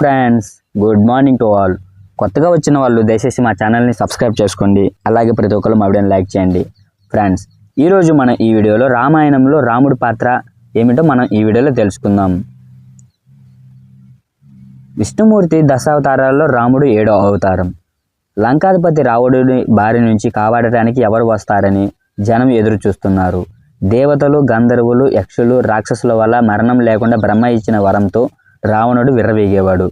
Friends good morning to all. కొత్తగా వచ్చిన వాళ్ళు దయచేసి మా ఛానల్ని సబ్స్క్రైబ్ చేసుకోండి. అలాగే ప్రతి ఒక్కరు మా వీడియోని లైక్ చేయండి. ఫ్రెండ్స్ ఈరోజు మనం ఈ వీడియోలో రామాయణంలో రాముడి పాత్ర ఏమిటో మనం ఈ వీడియోలో తెలుసుకుందాం. విష్ణుమూర్తి దశావతారాల్లో రాముడు ఏడో అవతారం. లంకాధిపతి రావణుడి బారి నుంచి కాపాడటానికి ఎవరు వస్తారని జనం ఎదురు చూస్తున్నారు. దేవతలు గంధర్వులు యక్షులు రాక్షసుల వల్ల మరణం లేకుండా బ్రహ్మ ఇచ్చిన వరంతో రావణుడు విర్రవేగేవాడు.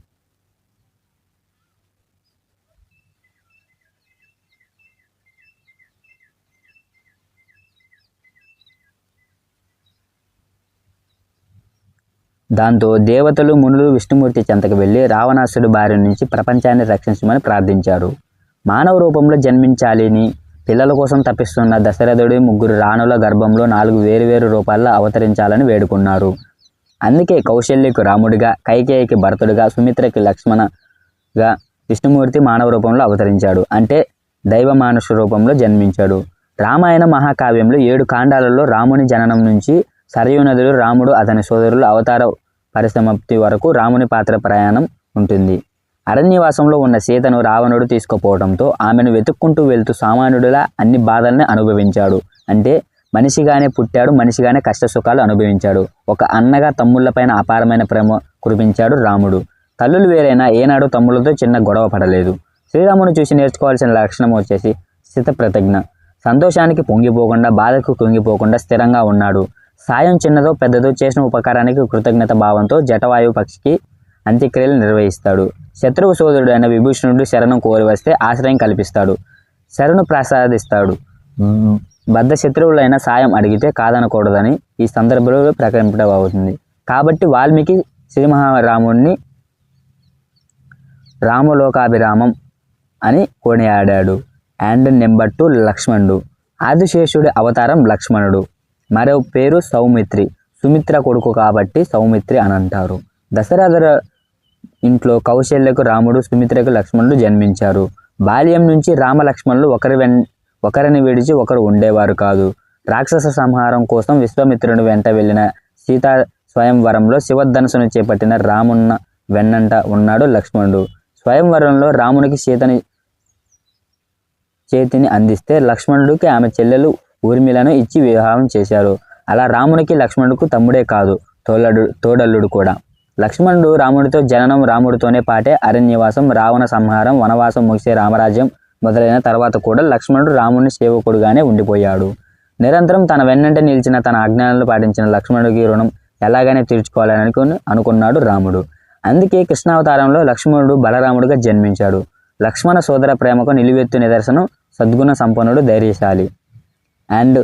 దాంతో దేవతలు మునులు విష్ణుమూర్తి చెంతకు వెళ్ళి రావణాసుడి బారి నుంచి ప్రపంచాన్ని రక్షించమని ప్రార్థించారు. మానవ రూపంలో జన్మించాలని పిల్లల కోసం తప్పిస్తున్న దశరథుడి ముగ్గురు రాణుల గర్భంలో నాలుగు వేరువేరు రూపాల్లో అవతరించాలని వేడుకున్నారు. అందుకే కౌశల్యకు రాముడిగా కైకేయికి భరతుడిగా సుమిత్రకి లక్ష్మణగా విష్ణుమూర్తి మానవ రూపంలో అవతరించాడు. అంటే దైవ మానుష రూపంలో జన్మించాడు. రామాయణ మహాకావ్యంలో ఏడు కాండాలలో రాముని జననం నుంచి సరయూ నదులు రాముడు అతని సోదరులు అవతార పరిసమాప్తి వరకు రాముని పాత్ర ప్రయాణం ఉంటుంది. అరణ్యవాసంలో ఉన్న సీతను రావణుడు తీసుకుపోవడంతో ఆమెను వెతుక్కుంటూ వెళ్తూ సామాన్యుడిలా అన్ని బాధల్ని అనుభవించాడు. అంటే మనిషిగానే పుట్టాడు మనిషిగానే కష్ట సుఖాలు అనుభవించాడు. ఒక అన్నగా తమ్ముళ్ళపైన అపారమైన ప్రేమ కురిపించాడు రాముడు. తల్లులు వేరైనా ఏనాడు తమ్ముళ్ళతో చిన్న గొడవ పడలేదు. శ్రీరాముని చూసి నేర్చుకోవాల్సిన లక్షణం వచ్చేసి స్థిత ప్రతిజ్ఞ సంతోషానికి పొంగిపోకుండా బాధకు కుంగిపోకుండా స్థిరంగా ఉన్నాడు. సాయం చిన్నదో పెద్దదో చేసిన ఉపకారానికి కృతజ్ఞత భావంతో జటవాయు పక్షికి అంత్యక్రియలు నిర్వహిస్తాడు. శత్రువు సోదరుడైన విభూషణుడు శరణం కోరి వస్తే ఆశ్రయం కల్పిస్తాడు. శరణు ప్రసాదిస్తాడు. బద్ధ శత్రువులైన సాయం అడిగితే కాదనకూడదని ఈ సందర్భంలో ప్రకటింపబడుతుంది. కాబట్టి వాల్మీకి శ్రీమహారాముడిని రామలోకాభిరామం అని కొనియాడాడు. అండ్ నెంబర్ టూ లక్ష్మణుడు. ఆదిశేషుడి అవతారం లక్ష్మణుడు. మరో పేరు సౌమిత్రి. సుమిత్ర కొడుకు కాబట్టి సౌమిత్రి అని అంటారు. దశరథ ఇంట్లో కౌశల్యకు రాముడు సుమిత్రకు లక్ష్మణుడు జన్మించారు. బాల్యం నుంచి రామ లక్ష్మణులు ఒకరి వెన్ ఒకరిని విడిచి ఒకరు ఉండేవారు కాదు. రాక్షస సంహారం కోసం విశ్వామిత్రుని వెంట వెళ్ళిన సీతా స్వయంవరంలో శివధనుసును చేపట్టిన రామున్న వెన్నంట ఉన్నాడు లక్ష్మణుడు. స్వయంవరంలో రామునికి సీతని చేతిని అందిస్తే లక్ష్మణుడికి ఆమె చెల్లెలు ఊర్మిలను ఇచ్చి వివాహం చేశారు. అలా రామునికి లక్ష్మణుడికి తమ్ముడే కాదు తోడడు తోడల్లుడు కూడా. లక్ష్మణుడు రాముడితో జననం రాముడితోనే పాటే అరణ్యవాసం రావణ సంహారం వనవాసం ముగిసే రామరాజ్యం మొదలైన తర్వాత కూడా లక్ష్మణుడు రాముని సేవకుడుగానే ఉండిపోయాడు. నిరంతరం తన వెన్నంటే నిలిచిన తన ఆజ్ఞానాలను పాటించిన లక్ష్మణుడికి రుణం ఎలాగైనా తీర్చుకోవాలని అనుకుని అనుకున్నాడు రాముడు. అందుకే కృష్ణావతారంలో లక్ష్మణుడు బలరాముడుగా జన్మించాడు. లక్ష్మణ సోదర ప్రేమకు నిలువెత్తు నిదర్శనం సద్గుణ సంపన్నుడు ధైర్యశాలి. అండ్